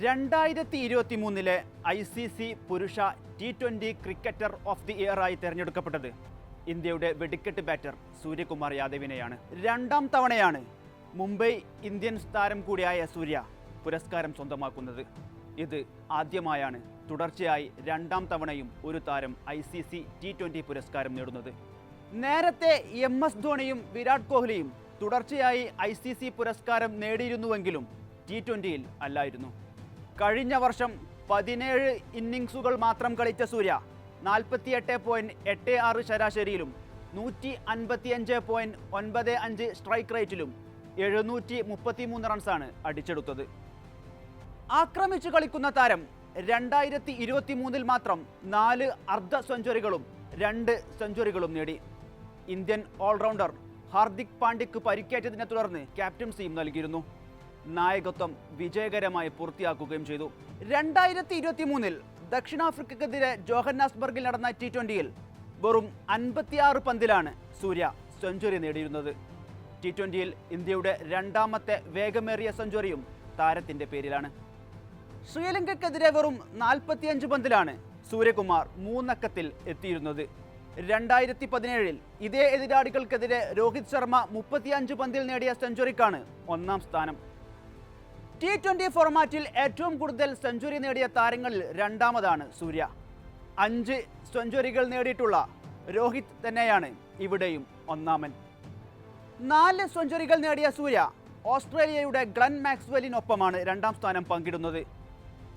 രണ്ടായിരത്തി ഇരുപത്തി മൂന്നിലെ ഐ സി സി പുരുഷ T twenty cricketer of the year ആയി തിരഞ്ഞെടുക്കപ്പെട്ടത് ഇന്ത്യയുടെ വെടിക്കെട്ട് ബാറ്റർ സൂര്യകുമാർ യാദവിനെയാണ്. രണ്ടാം തവണയാണ് മുംബൈ ഇന്ത്യൻസ് താരം കൂടിയായ സൂര്യ പുരസ്കാരം സ്വന്തമാക്കുന്നത്. ഇത് ആദ്യമായാണ് തുടർച്ചയായി രണ്ടാം തവണയും ഒരു താരം I C C T twenty പുരസ്കാരം നേടുന്നത്. നേരത്തെ എം എസ് ധോണിയും വിരാട് കോഹ്ലിയും തുടർച്ചയായി ഐ സി സി പുരസ്കാരം നേടിയിരുന്നുവെങ്കിലും ടി ട്വന്റിയിൽ അല്ലായിരുന്നു. കഴിഞ്ഞ വർഷം പതിനേഴ് ഇന്നിങ്സുകൾ മാത്രം കളിച്ച സൂര്യ നാൽപ്പത്തിയെട്ട് പോയിന്റ് എട്ട് ആറ് ശരാശരിയിലും നൂറ്റി അൻപത്തിയഞ്ച് പോയിന്റ് ഒൻപത് അഞ്ച് സ്ട്രൈക്ക് റേറ്റിലും എഴുന്നൂറ്റി മുപ്പത്തിമൂന്ന് റൺസാണ് അടിച്ചെടുത്തത്. ആക്രമിച്ചു കളിക്കുന്ന താരം രണ്ടായിരത്തി ഇരുപത്തി മൂന്നിൽ മാത്രം നാല് അർദ്ധ സെഞ്ചുറികളും രണ്ട് സെഞ്ചുറികളും നേടി. ഇന്ത്യൻ ഓൾറൗണ്ടർ ഹാർദിക് പാണ്ഡ്യക്ക് പരിക്കേറ്റതിനെ തുടർന്ന് ക്യാപ്റ്റൻസിയും നൽകിയിരുന്നു. നായകത്വം വിജയകരമായി പൂർത്തിയാക്കുകയും ചെയ്തു. രണ്ടായിരത്തി ഇരുപത്തി മൂന്നിൽ ദക്ഷിണാഫ്രിക്കക്കെതിരെ ജോഹന്നാസ്ബർഗിൽ നടന്ന ടി ട്വന്റിയിൽ വെറും അൻപത്തിയാറ് പന്തിലാണ് സൂര്യ സെഞ്ചുറി നേടിയിരുന്നത്. ടി ട്വന്റിയിൽ ഇന്ത്യയുടെ രണ്ടാമത്തെ വേഗമേറിയ സെഞ്ചുറിയും താരത്തിന്റെ പേരിലാണ്. ശ്രീലങ്കയ്ക്കെതിരെ വെറും നാൽപ്പത്തിയഞ്ച് പന്തിലാണ് സൂര്യകുമാർ മൂന്നക്കത്തിൽ എത്തിയിരുന്നത്. രണ്ടായിരത്തി പതിനേഴിൽ ഇതേ എതിരാളികൾക്കെതിരെ രോഹിത് ശർമ്മ മുപ്പത്തിയഞ്ച് പന്തിൽ നേടിയ സെഞ്ചുറിക്കാണ് ഒന്നാം സ്ഥാനം. ടി ട്വന്റി ഫോർമാറ്റിൽ ഏറ്റവും കൂടുതൽ സെഞ്ചുറി നേടിയ താരങ്ങളിൽ രണ്ടാമതാണ് സൂര്യ. അഞ്ച് സെഞ്ചുറികൾ നേടിയിട്ടുള്ള രോഹിത് തന്നെയാണ് ഇവിടെയും ഒന്നാമൻ. നാല് സെഞ്ചുറികൾ നേടിയ സൂര്യ ഓസ്ട്രേലിയയുടെ ഗ്ലൻ മാക്സ്വെലിനൊപ്പമാണ് രണ്ടാം സ്ഥാനം പങ്കിടുന്നത്.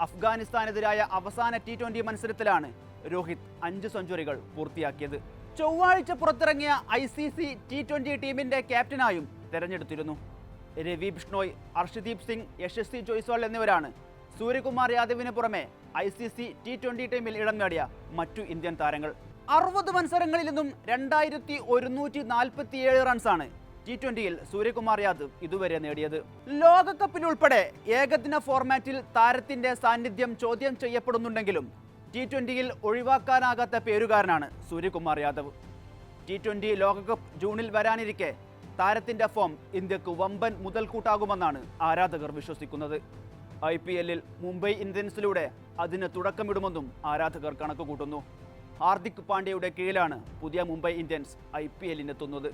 അഫ്ഗാനിസ്ഥാനെതിരായ അവസാന ടി ട്വന്റി മത്സരത്തിലാണ് രോഹിത് അഞ്ച് സെഞ്ചുറികൾ പൂർത്തിയാക്കിയത്. ചൊവ്വാഴ്ച പുറത്തിറങ്ങിയ I C C T twenty ടീമിന്റെ ക്യാപ്റ്റനായും തെരഞ്ഞെടുത്തിരുന്നു. രവി ബിഷ്ണോയ് അർഷദീപ് സിംഗ് യശസ്വി ജോയ്സ്വാൾ എന്നിവരാണ്. സൂര്യകുമാർ യാദവിന് പുറമെ I C C T twenty ടീമിൽ ഇടം നേടിയ മറ്റു ഇന്ത്യൻ താരങ്ങൾ. അറുപത് മത്സരങ്ങളിൽ നിന്നും രണ്ടായിരത്തി ഒരുന്നൂറ്റി നാൽപ്പത്തിയേഴ് റൺസാണ് ടി ട്വന്റിയിൽ സൂര്യകുമാർ യാദവ് ഇതുവരെ നേടിയത്. ലോകകപ്പിലുൾപ്പെടെ ഏകദിന ഫോർമാറ്റിൽ താരത്തിന്റെ സാന്നിധ്യം ചോദ്യം ചെയ്യപ്പെടുന്നുണ്ടെങ്കിലും ടി ട്വന്റിയിൽ ഒഴിവാക്കാനാകാത്ത പേരുകാരനാണ് സൂര്യകുമാർ യാദവ്. ടി ട്വന്റി ലോകകപ്പ് ജൂണിൽ വരാനിരിക്കെ താരത്തിന്റെ ഫോം ഇന്ത്യയ്ക്ക് വമ്പൻ മുതൽക്കൂട്ടാകുമെന്നാണ് ആരാധകർ വിശ്വസിക്കുന്നത്. ഐ പി എല്ലിൽ മുംബൈ ഇന്ത്യൻസിലൂടെ അതിന് തുടക്കമിടുമെന്നും ആരാധകർ കണക്കുകൂട്ടുന്നു. ഹാർദിക് പാണ്ഡ്യയുടെ കീഴിലാണ് പുതിയ മുംബൈ ഇന്ത്യൻസ് ഐ പി എല്ലിനെത്തുന്നത്.